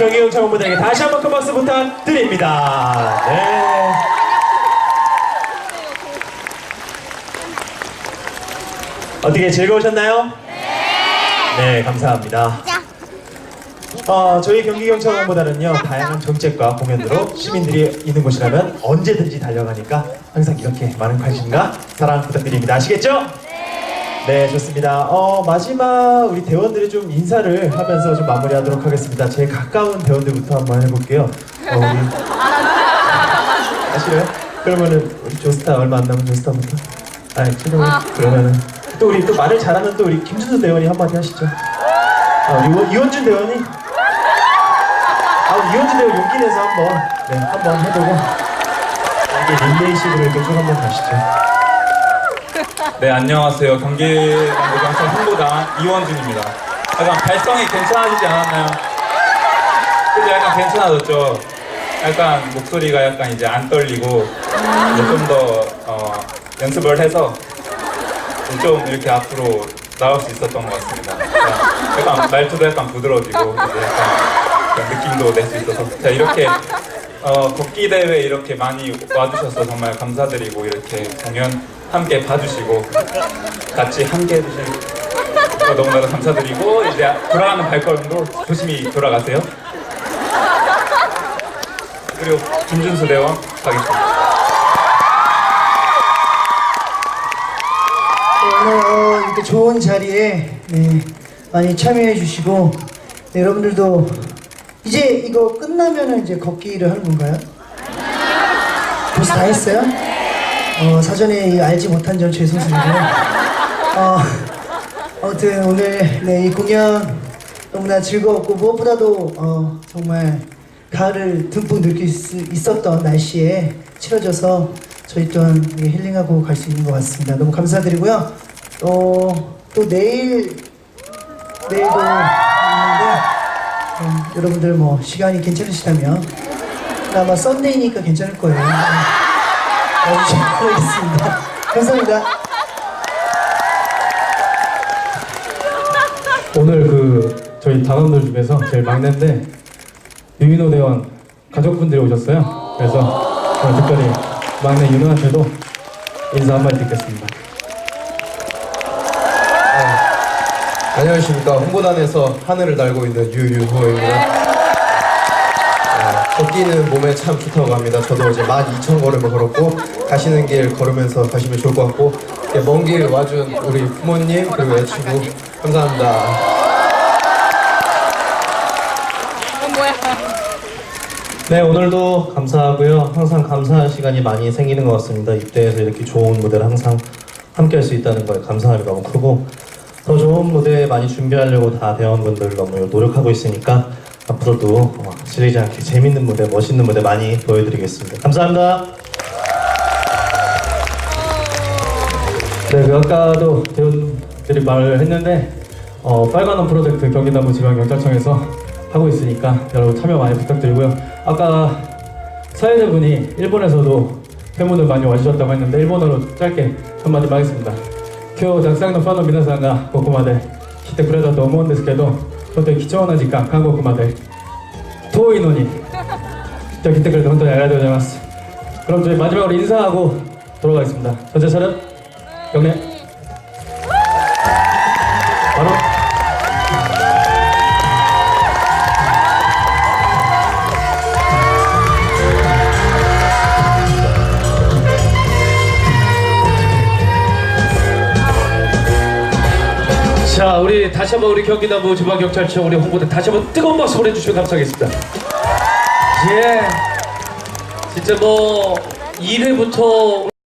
경기경찰 본부장에게 다시 한 번 큰 박수 부탁드립니다. 네. 어떻게 즐거우셨나요? 네, 감사합니다. 어, 저희 경기경찰관보다는요 다양한 정책과 공연으로 시민들이 있는 곳이라면 언제든지 달려가니까 항상 이렇게 많은 관심과 사랑 부탁드립니다. 아시겠죠? 네, 좋습니다. 어, 마지막 우리 대원들이 좀 인사를 하면서 좀 마무리하도록 하겠습니다. 제일 가까운 대원들부터 한번 해볼게요. 어, 우리 아시나요? 그러면은 우리 조스타 얼마 안 남은 조스타부터. 아니, 최종 그러면은 또 우리 또 말을 잘하는 또 우리 김준수 대원이 한마디 하시죠. 어, 이원, 이원준 대원이 아, 이원준 대원 용기 내서 한번 네, 한번 해보고 이게 릴레이식으로 이렇게 쭉 한번 가시죠. 네 안녕하세요 경기남부경찰 홍보단 이원준입니다 약간 발성이 괜찮아지지 않았나요? 근데 약간 괜찮아졌죠? 약간 목소리가 약간 이제 안 떨리고 이제 좀더 어, 연습을 해서 좀 이렇게 앞으로 나올 수 있었던 것 같습니다 약간, 약간 말투도 약간 부드러워지고 이제 약간 느낌도 낼 수 있어서 자 이렇게 어, 걷기 대회 이렇게 많이 와주셔서 정말 감사드리고 이렇게 공연 함께 봐주시고 같이 함께 해주신 거 너무나도 감사드리고 이제 돌아가는 발걸음도 조심히 돌아가세요. 그리고 김준수 대원 가겠습니다. 오늘 어, 이렇게 좋은 자리에 네, 많이 참여해 주시고 네, 여러분들도 이제 이거 끝나면은 이제 걷기를 하는 건가요? 벌써 다 했어요? 어, 사전에 이 알지 못한 점 죄송스러워요. 어, 아무튼 오늘 네, 이 공연 너무나 즐거웠고 무엇보다도 어, 정말 가을을 듬뿍 느낄 수 있었던 날씨에 치러져서 저희 또한 예, 힐링하고 갈 수 있는 것 같습니다. 너무 감사드리고요. 어, 또 내일 내일도 있는데 음, 여러분들 뭐 시간이 괜찮으시다면 아마 썬데이니까 괜찮을 거예요. 네, 와주시면 고맙겠습니다. 감사합니다. 오늘 그 저희 단원들 중에서 제일 막내인데 유민호 대원 가족분들이 오셨어요. 그래서 특별히 막내 윤호한테도 인사 한 마디 듣겠습니다. 안녕하십니까 홍보단에서 하늘을 날고 있는 유윤호입니다. 어, 걷기는 몸에 참 좋다고 합니다. 저도 어제 12,000걸음을 걸었고 가시는 길 걸으면서 가시면 좋을 것 같고 먼길 와준 우리 부모님 그리고 내 친구 감사합니다. 네, 오늘도 감사하고요. 항상 감사한 시간이 많이 생기는 것 같습니다. 입대해서 이렇게 좋은 무대를 항상 함께 할 수 있다는 거에 감사함이 너무 크고 더 좋은 무대 많이 준비하려고 다 대원분들 너무 노력하고 있으니까 앞으로도 어, 질리지 않게 재밌는 무대, 멋있는 무대 많이 보여드리겠습니다. 감사합니다. 네, 그 아까도 대원들이 말을 했는데 어, 빨간원 프로젝트 경기남부 지방경찰청에서 하고 있으니까 여러분 참여 많이 부탁드리고요. 아까 사회자분이 일본에서도 회문을 많이 와주셨다고 했는데 일본어로 짧게 한마디 하겠습니다. 今日たくさんのファンの皆さんがここまで来てくれたと思うんですけど本当に貴重な時間韓国まで遠いのに来てくれて本当にありがとうございます 그럼 저희 마지막으로 인사하고 돌아가겠습니다 전체 차렷 경례 자, 우리 다시 한번 우리 경기남부 지방경찰청 우리 홍보대 다시 한번 뜨거운 박수 보내주시면 감사하겠습니다. 예. 진짜 뭐 1회부터